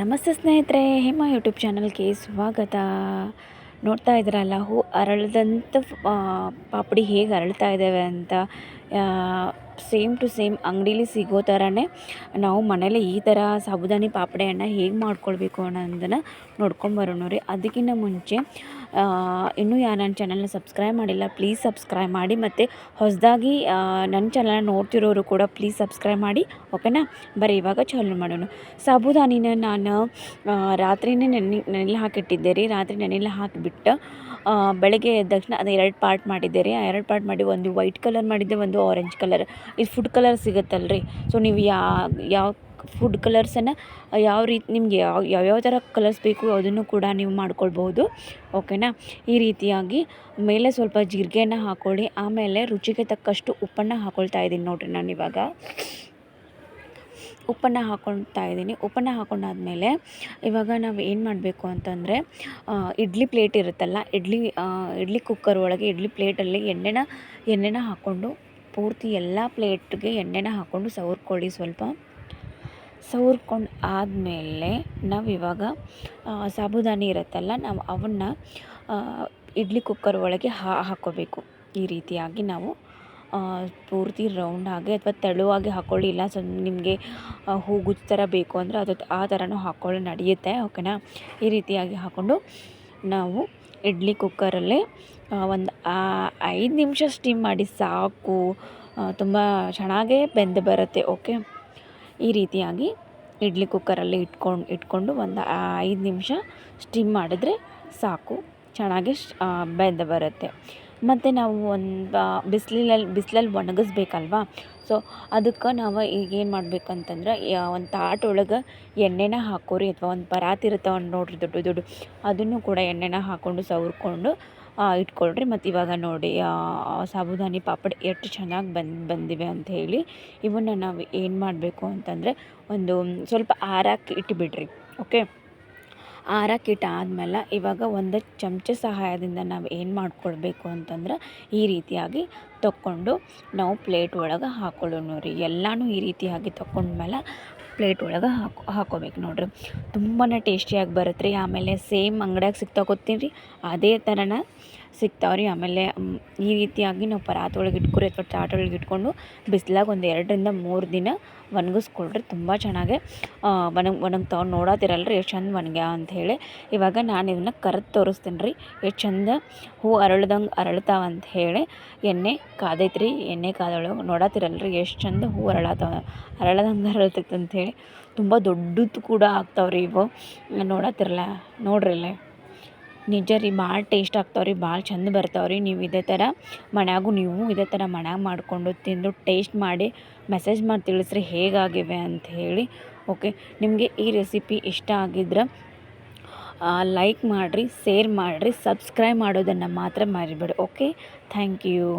ನಮಸ್ತೆ ಸ್ನೇಹಿತರೆ ಹೇಮಾ ಯೂಟ್ಯೂಬ್ ಚಾನಲ್ಗೆ ಸ್ವಾಗತ. ನೋಡ್ತಾ ಇದ್ದೀರಲ್ಲ ಹೂ ಅರಳದಂಥ ಪಾಪಡಿ ಹೇಗೆ ಅರಳ್ತಾ ಇದ್ದಾವೆ ಅಂತ ಸೇಮ್ ಟು ಸೇಮ್ ಅಂಗಡೀಲಿ ಸಿಗೋ ಥರನೇ ನಾವು ಮನೇಲಿ ಈ ಥರ ಸಾಬುದಾನಿ ಪಾಪಡೆಯನ್ನು ಹೇಗೆ ಮಾಡ್ಕೊಳ್ಬೇಕು ಅನ್ನೋದನ್ನು ನೋಡ್ಕೊಂಬರೋಣ ರೀ. ಅದಕ್ಕಿಂತ ಮುಂಚೆ ಇನ್ನೂ ಯಾರು ನನ್ನ ಚಾನಲ್ನ ಸಬ್ಸ್ಕ್ರೈಬ್ ಮಾಡಿಲ್ಲ ಪ್ಲೀಸ್ ಸಬ್ಸ್ಕ್ರೈಬ್ ಮಾಡಿ ಮತ್ತು ಹೊಸದಾಗಿ ನನ್ನ ಚಾನಲ್ನ ನೋಡ್ತಿರೋರು ಕೂಡ ಪ್ಲೀಸ್ ಸಬ್ಸ್ಕ್ರೈಬ್ ಮಾಡಿ ಓಕೆನಾ ಬರೀ, ಇವಾಗ ಚಾಲು ಮಾಡೋಣ. ಸಾಬುದಾನಿನ ನಾನು ರಾತ್ರಿನೇ ನೆನೆ ನೆನೆಲ್ಲ ಹಾಕಿಟ್ಟಿದ್ದೆ ರೀ. ರಾತ್ರಿ ನೆನೆಲ್ಲ ಹಾಕಿಬಿಟ್ಟು ಬೆಳಗ್ಗೆ ಎದ್ದ ತಕ್ಷಣ ಅದು ಎರಡು ಪಾರ್ಟ್ ಮಾಡಿದ್ದೆ ರೀ. ಆ ಎರಡು ಪಾರ್ಟ್ ಮಾಡಿ ಒಂದು ವೈಟ್ ಕಲರ್ ಮಾಡಿದ್ದೆ, ಒಂದು ಆರೆಂಜ್ ಕಲರ್ ಇದು ಫುಡ್ ಕಲರ್ ಸಿಗುತ್ತಲ್ಲ ರೀ ಸೊ ನೀವು ಯಾ, ಯಾವ ಫುಡ್ ಕಲರ್ಸನ್ನು ಯಾವ ರೀತಿ ನಿಮಗೆ ಯಾವ ಯಾವ ಥರ ಕಲರ್ಸ್ ಬೇಕು ಅದನ್ನು ಕೂಡ ನೀವು ಮಾಡ್ಕೊಳ್ಬಹುದು. ಓಕೆನಾ ಈ ರೀತಿಯಾಗಿ ಮೇಲೆ ಸ್ವಲ್ಪ ಜೀರಿಗೆಯನ್ನು ಹಾಕ್ಕೊಳ್ಳಿ ಆಮೇಲೆ ರುಚಿಗೆ ತಕ್ಕಷ್ಟು ಉಪ್ಪನ್ನು ಹಾಕ್ಕೊಳ್ತಾ ಇದ್ದೀನಿ ನೋಡಿರಿ ನಾನು ಇವಾಗ. ಉಪ್ಪನ್ನು ಹಾಕ್ಕೊಳ್ತಾ ಇದ್ದೀನಿ. ಉಪ್ಪನ್ನು ಹಾಕ್ಕೊಂಡಾದ್ಮೇಲೆ ಇವಾಗ ನಾವು ಏನು ಮಾಡಬೇಕು ಅಂತಂದರೆ ಇಡ್ಲಿ ಪ್ಲೇಟ್ ಇರುತ್ತಲ್ಲ, ಇಡ್ಲಿ ಇಡ್ಲಿ ಕುಕ್ಕರ್ ಒಳಗೆ ಇಡ್ಲಿ ಪ್ಲೇಟಲ್ಲಿ ಎಣ್ಣೆನ ಎಣ್ಣೆನ ಹಾಕ್ಕೊಂಡು ಪೂರ್ತಿ ಎಲ್ಲ ಪ್ಲೇಟ್ಗೆ ಎಣ್ಣೆನ ಹಾಕ್ಕೊಂಡು ಸವರ್ಕೊಳ್ಳಿ ಸ್ವಲ್ಪ. ಸವರ್ಕೊಂಡು ಆದಮೇಲೆ ನಾವು ಇವಾಗ ಸಾಬುದಾನಿ ಇರುತ್ತಲ್ಲ, ನಾವು ಅವನ್ನ ಇಡ್ಲಿ ಕುಕ್ಕರ್ ಒಳಗೆ ಹಾ ಹಾಕ್ಕೋಬೇಕು ಈ ರೀತಿಯಾಗಿ ನಾವು ಪೂರ್ತಿ ರೌಂಡಾಗಿ ಅಥವಾ ತೆಳುವಾಗಿ ಹಾಕ್ಕೊಳ್ಳಿ ಇಲ್ಲ ಸೊ, ನಿಮಗೆ ಹೂಗುಚ್ಚ ಥರ ಬೇಕು ಅಂದರೆ ಅದು ಆ ಥರನೂ ಹಾಕ್ಕೊಳ್ಳಿ ನಡೆಯುತ್ತೆ ಓಕೆನಾ ಈ ರೀತಿಯಾಗಿ ಹಾಕ್ಕೊಂಡು ನಾವು ಇಡ್ಲಿ ಕುಕ್ಕರಲ್ಲಿ ಒಂದು ಐದು ನಿಮಿಷ ಸ್ಟೀಮ್ ಮಾಡಿ ಸಾಕು. ತುಂಬ ಚೆನ್ನಾಗೇ ಬೆಂದು ಬರುತ್ತೆ ಓಕೆ ಈ ರೀತಿಯಾಗಿ ಇಡ್ಲಿ ಕುಕ್ಕರಲ್ಲಿ ಇಟ್ಕೊಂಡು ಇಟ್ಕೊಂಡು ಒಂದು ಐದು ನಿಮಿಷ ಸ್ಟೀಮ್ ಮಾಡಿದ್ರೆ ಸಾಕು. ಚೆನ್ನಾಗಿ ಬೆಂದು ಬರುತ್ತೆ. ಮತ್ತು ನಾವು ಒಂದು ಬಿಸಿಲಲ್ಲಿ ಬಿಸಿಲಲ್ಲಿ ಒಣಗಿಸ್ಬೇಕಲ್ವಾ? ಸೊ ಅದಕ್ಕೆ ನಾವು ಈಗೇನು ಮಾಡ್ಬೇಕಂತಂದ್ರೆ ಒಂದು ತಾಟ್ ಒಳಗೆ ಎಣ್ಣೆನ ಹಾಕೋರಿ, ಅಥವಾ ಒಂದು ಪರಾತ್ ಒಂದು ನೋಡ್ರಿ ದೊಡ್ಡ ದೊಡ್ಡ. ಅದನ್ನು ಕೂಡ ಎಣ್ಣೆನ ಹಾಕ್ಕೊಂಡು ಸವರ್ಕೊಂಡು ಇಟ್ಕೊಳ್ರಿ. ಮತ್ತು ಇವಾಗ ನೋಡಿ ಸಾಬುದಾನಿ ಪಾಪಡ್ ಎಷ್ಟು ಚೆನ್ನಾಗಿ ಬಂದು, ಬಂದಿವೆ ಅಂತ ಹೇಳಿ ಇವನ್ನು ನಾವು ಏನು ಮಾಡಬೇಕು ಅಂತಂದರೆ ಒಂದು ಸ್ವಲ್ಪ ಆರಕ್ಕೆ ಇಟ್ಬಿಡ್ರಿ, ಓಕೆ? ಆರಕ್ಕಿಟ್ಟು ಆದಮೇಲೆ ಇವಾಗ ಒಂದು ಚಮಚ ಸಹಾಯದಿಂದ ನಾವು ಏನು ಮಾಡ್ಕೊಳ್ಬೇಕು ಅಂತಂದ್ರೆ ಈ ರೀತಿಯಾಗಿ ತಕ್ಕೊಂಡು ನಾವು ಪ್ಲೇಟ್ ಒಳಗೆ ಹಾಕೊಳ್ಳೋಣ ರೀ. ಎಲ್ಲನೂ ಈ ರೀತಿಯಾಗಿ ತಕೊಂಡ್ಮೇಲೆ ಪ್ಲೇಟ್ ಒಳಗೆ ಹಾಕೋ, ಹಾಕೋಬೇಕು ನೋಡಿರಿ. ತುಂಬಾ ಟೇಸ್ಟಿಯಾಗಿ ಬರುತ್ತೆ ರೀ. ಆಮೇಲೆ ಸೇಮ್ ಅಂಗಡ್ಯಾಗ ಸಿಗ್ತಾ ಗೊತ್ತೀನಿ ರೀ. ಅದೇ ಥರನ ಸಿಗ್ತಾವೆ ರೀ ಆಮೇಲೆ ಈ ರೀತಿಯಾಗಿ ನಾವು ಪರಾತ್ ಒಳಗೆ ಇಟ್ಕೊರಿ ಅಥವಾ ಚಾಟ್ ಒಳಗೆ ಇಟ್ಕೊಂಡು ಬಿಸ್ಲಾಗ ಒಂದು ಎರಡರಿಂದ ಮೂರು ದಿನ ಒಣಗಿಸ್ಕೊಳ್ರಿ. ತುಂಬ ಚೆನ್ನಾಗಿ ಒಣಗಿ, ಒಣಗ್ತಾವೆ. ನೋಡತ್ತಿರಲ್ಲ ರೀ ಎಷ್ಟು ಚಂದ ಒಣಗ್ಯಾವ ಅಂಥೇಳಿ ಇವಾಗ ನಾನು ಇದನ್ನು ಕರೆದು ತೋರಿಸ್ತೀನಿ ರೀ ಎಷ್ಟು ಚಂದ ಹೂ ಅರಳ್ದಂಗೆ ಅರಳ್ತಾವ ಅಂತ ಹೇಳಿ. ಎಣ್ಣೆ ಕಾದೈತೆ ರೀ ಎಣ್ಣೆ ಕಾದೊಳಗೆ. ನೋಡತ್ತಿರಲ್ಲ ರೀ ಎಷ್ಟು ಚಂದ ಹೂ ಅರಳತ್ತಾವ ಅರಳದಂಗೆ ಅರಳ್ತೈತೆ ಅಂಥೇಳಿ ತುಂಬ ದೊಡ್ಡದು ಕೂಡ ಆಗ್ತಾವೆ ರೀ ಇವು. ನೋಡತ್ತಿರಲ್ಲ ನೋಡ್ರಿ ಇಲ್ಲೇ ನಿಜ ರೀ, ಭಾಳ ಟೇಸ್ಟ್ ಆಗ್ತಾವೆ ರೀ, ಭಾಳ ಚಂದ ಬರ್ತಾವೆ ರೀ, ನೀವು ಇದೇ ಥರ ಮನ್ಯಾಗೂ ನೀವು ಇದೇ ಥರ ಮನ್ಯಾಗ ಮಾಡಿಕೊಂಡು ತಿಂದು ಟೇಸ್ಟ್ ಮಾಡಿ ಮೆಸೇಜ್ ಮಾಡಿ ತಿಳಿಸ್ರಿ ಹೇಗಾಗಿವೆ ಅಂತ ಹೇಳಿ ಓಕೆ ನಿಮಗೆ ಈ ರೆಸಿಪಿ ಇಷ್ಟ ಆಗಿದ್ರೆ ಲೈಕ್ ಮಾಡಿರಿ ಶೇರ್ ಮಾಡಿರಿ ಸಬ್ಸ್ಕ್ರೈಬ್ ಮಾಡೋದನ್ನು ಮಾತ್ರ ಮರಿಬೇಡಿ ಓಕೆ ಥ್ಯಾಂಕ್ ಯು